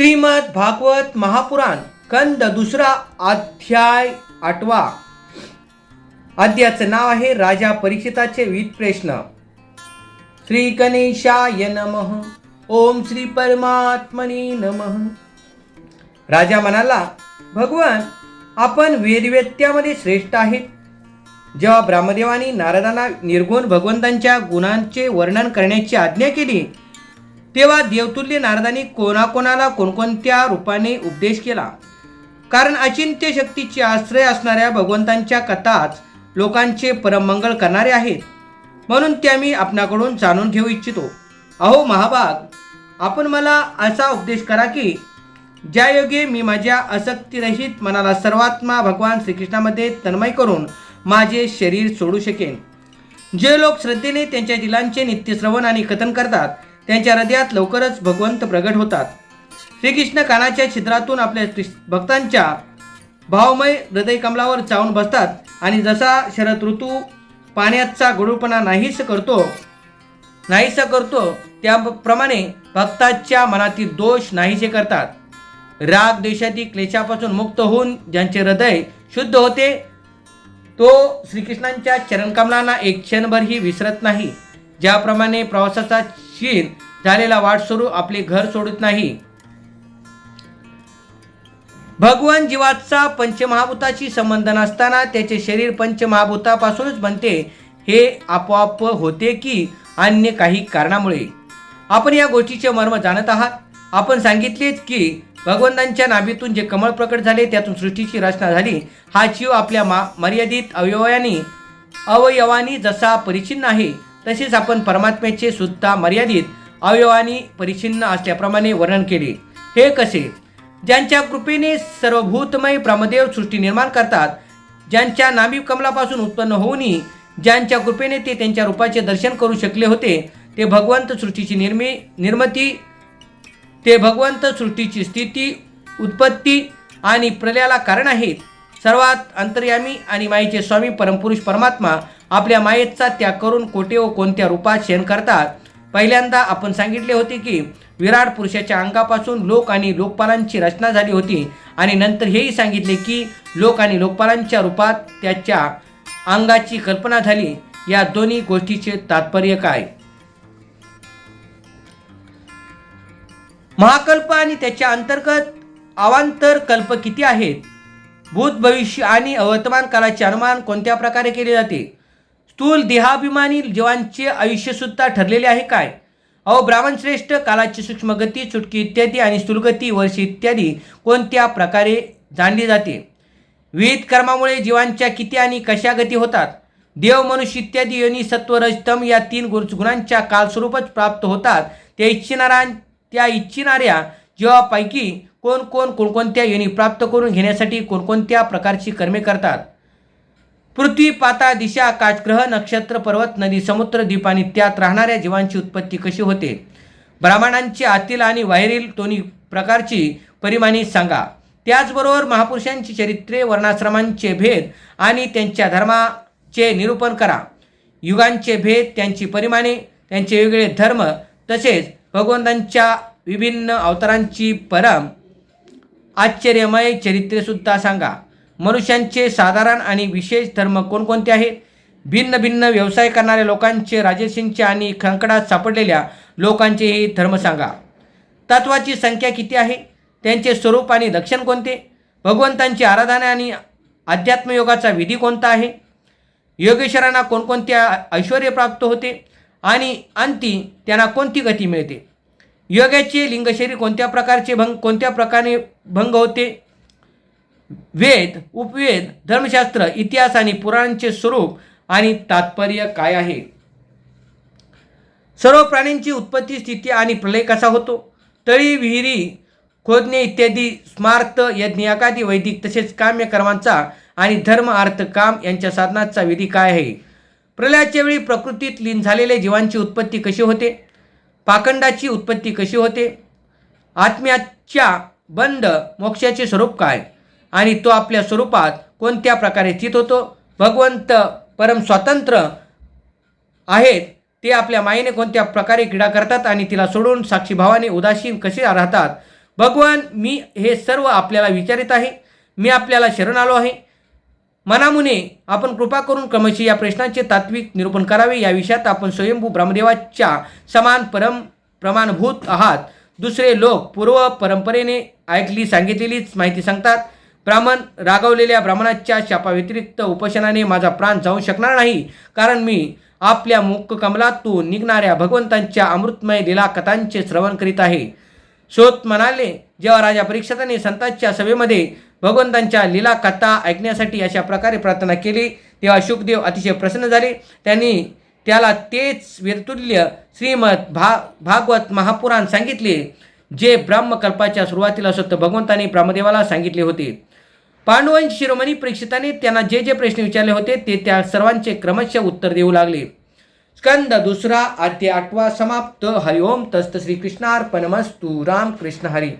श्रीमद भागवत महापुराण कंद दुसरा अध्याय आठवा. अध्याचं नाव आहे राजा परीक्षिताचे विविध प्रश्न. श्री गणेशाय नमः. ओम श्री परमात्मने नमः. राजा म्हणाला भगवान आपण वेदवेत्यामध्ये श्रेष्ठ आहेत. जेव्हा ब्रह्मदेवानी नारदांना निर्गुण भगवंतांच्या गुणांचे वर्णन करण्याची आज्ञा केली तेव्हा देवतुल्य नारदांनी कोणाकोणाला कोणकोणत्या रूपाने उपदेश केला? कारण अचिंत्य शक्तीचे आश्रय असणाऱ्या भगवंतांच्या कथाच लोकांचे परममंगल करणारे आहेत. म्हणून त्या मी आपणाकडून जाणून घेऊ इच्छितो. अहो महाभाग आपण मला असा उपदेश करा की ज्या योगे मी माझ्या आसक्तीरहित मनाला सर्वात्मा भगवान श्रीकृष्णामध्ये तन्मय करून माझे शरीर सोडू शकेन. जे लोक श्रद्धेने त्यांच्या दिलांचे नित्यश्रवण आणि कथन करतात त्यांच्या हृदयात लवकरच भगवंत प्रगट होतात. श्रीकृष्ण कानाच्या छिद्रातून आपल्या भक्तांच्या भावमय हृदय कमलावर बसतात आणि जसा शरद ऋतू पाण्याचा गडूपणा नाहीस करतो नाहीसा करतो त्याप्रमाणे भक्ताच्या मनातील दोष नाहीसे करतात. राग देशातील क्लेशापासून मुक्त होऊन ज्यांचे हृदय शुद्ध होते तो श्रीकृष्णांच्या चरणकमलांना एक क्षणभरही विसरत नाही. ज्याप्रमाणे प्रवासाचा क्षीण झालेला वाट आपले घर सोडत नाही. भगवान जीवाचा पंचमहाभूताशी संबंध नसताना त्याचे शरीर पंचमहाभूतापासूनच बनते. हे आपोआप होते की अन्य काही कारणामुळे. आपण या गोष्टीचे मर्म जाणत आहात. आपण सांगितलेत की भगवंतांच्या नाभीतून जे कमळ प्रकट झाले त्यातून सृष्टीची रचना झाली. हा जीव आपल्या मा मर्यादित अवयवानी अवयवानी जसा परिचिन्न आहे तसेच आपण परमात्म्याचे सुद्धा मर्यादित अवयवानी परिचिन्न असल्याप्रमाणे वर्णन केले. हे कसे? ज्यांच्या कृपेने सर्वभूतमय ब्रह्मदेव सृष्टी निर्माण करतात ज्यांच्या नाभी कमलापासून उत्पन्न होऊनही ज्यांच्या कृपेने ते त्यांच्या रूपाचे दर्शन करू शकले होते ते भगवंत सृष्टीची निर्मी निर्मिती ते भगवंत सृष्टीची स्थिती उत्पत्ती आणि प्रलयाला कारण आहेत. सर्वात अंतर्यामी आणि मायेचे स्वामी परमपुरुष परमात्मा आपल्या मायेचा त्याग करून कोटे व कोणत्या रूपात शयन करतात पहिल्यांदा आपण सांगितले होते की विराट पुरुषाच्या अंगापासून लोक आणि लोकपालांची रचना झाली होती. आणि नंतर हेही सांगितले की लोक आणि लोकपालांच्या रूपात त्याच्या अंगाची कल्पना झाली. या दोन्ही गोष्टीचे तात्पर्य काय? महाकल्प आणि त्याच्या अंतर्गत अवांतर कल्प किती आहेत? भूत भविष्य आणि अवर्तमान कालाचे अनुमान कोणत्या प्रकारे केले जाते? स्थूल देहाभिमानी जीवांचे आयुष्यसुद्धा ठरलेले आहे काय? अहो ब्राह्मण श्रेष्ठ कालाची सूक्ष्मगती चुटकी इत्यादी आणि स्थूलगती वर्षी इत्यादी कोणत्या प्रकारे जाणली जाते? विविध कर्मामुळे जीवांच्या किती आणि कशा गती होतात? देव मनुष्य इत्यादी योनी सत्व रजतम या तीन गुणांच्या कालस्वरूपच प्राप्त होतात. त्या इच्छिणाऱ्या त्या इच्छिणाऱ्या जीवापैकी कोण कोण कोणकोणत्या योनी प्राप्त करून घेण्यासाठी कोणकोणत्या प्रकारची कर्मे करतात? पृथ्वी पाता दिशा आकाश ग्रह नक्षत्र पर्वत नदी समुद्र द्वीप आणि त्यात राहणाऱ्या जीवांची उत्पत्ती कशी होते? ब्राह्मणांची आतील आणि बाहेरील दोन्ही प्रकारची परिमाणी सांगा. त्याचबरोबर महापुरुषांची चरित्रे वर्णाश्रमांचे भेद आणि त्यांच्या धर्माचे निरूपण करा. युगांचे भेद त्यांची परिमाणे त्यांचे वेगळे धर्म तसेच भगवंतांच्या विभिन्न अवतारांची परम आश्चर्यमय चरित्रेसुद्धा सांगा. मनुष्यांचे साधारण आणि विशेष धर्म कोणकोणते आहेत? भिन्न भिन्न व्यवसाय करणाऱ्या लोकांचे राजर्षींचे आणि खंकडात सापडलेल्या लोकांचेही धर्म सांगा. तत्वाची संख्या किती आहे? त्यांचे स्वरूप आणि लक्षण कोणते? भगवंतांची आराधना आणि अध्यात्मयोगाचा विधी कोणता आहे? योगेश्वरांना कोणकोणत्या ऐश्वर प्राप्त होते? आणि अंती त्यांना कोणती गती मिळते? योगाचे लिंगशरीर कोणत्या प्रकारचे भंग कोणत्या प्रकारे भंग होते? वेद उपवेद धर्मशास्त्र इतिहास आणि पुराणांचे स्वरूप आणि तात्पर्य काय आहे? सर्व प्राण्यांची उत्पत्ती स्थिती आणि प्रलय कसा होतो? तळी विहिरी खोदणे इत्यादी स्मार्त यज्ञाकादी वैदिक तसेच काम्य कर्मांचा आणि धर्म अर्थ काम यांच्या साधनाचा विधी काय आहे? प्रलयाच्या वेळी प्रकृतीत लीन झालेल्या जीवांची उत्पत्ती कशी होते? पाखंडाची उत्पत्ती कशी होते? आत्म्याच्या बंद मोक्षाचे स्वरूप काय? आणि तो आपल्या स्वरूपात कोणत्या प्रकारे स्थित होतो? भगवंत परम स्वतंत्र आहेत ते आपल्या मायेने कोणत्या प्रकारे क्रीडा करतात आणि तिला सोडून साक्षीभावाने उदासीन कसे राहतात? भगवान मी हे सर्व आपल्याला विचारित आहे. मी आपल्याला शरण आलो आहे. मनामुने आपण कृपा करून क्रमशी या प्रश्नांचे तात्विक निरूपण करावे. या विषयात आपण स्वयंभू ब्रह्मदेवाच्या समान परम प्रमाणभूत आहात. दुसरे लोक पूर्व परंपरेने ऐकली सांगितलेलीच माहिती सांगतात. ब्राह्मण रागवलेल्या ब्राह्मणाच्या शापाव्यतिरिक्त उपोषणाने माझा प्राण जाऊ शकणार नाही. कारण मी आपल्या मुख कमलातून निघणाऱ्या भगवंतांच्या अमृतमय लीला कथांचे श्रवण करीत आहे. सोत म्हणाले जेव्हा राजा परीक्षिताने संतांच्या सभेमध्ये भगवंतांच्या लीला कथा ऐकण्यासाठी अशा प्रकारे प्रार्थना केली तेव्हा शुकदेव अतिशय प्रसन्न झाले. त्यांनी त्याला तेच वीरतुल्य श्रीमद भा भागवत महापुराण सांगितले जे ब्रह्मकल्पाच्या सुरुवातीला स्वतः भगवंताने ब्रह्मदेवाला सांगितले होते. पांडुवंश शिरोमणी परीक्षिताने त्यांना जे जे प्रश्न विचारले होते ते त्या सर्वांचे क्रमशः उत्तर देऊ लागले. स्कंद दुसरा आद्य आठवा समाप्त. हरिओम तस्त श्रीकृष्णार्पणमस्तू. राम कृष्ण हरी.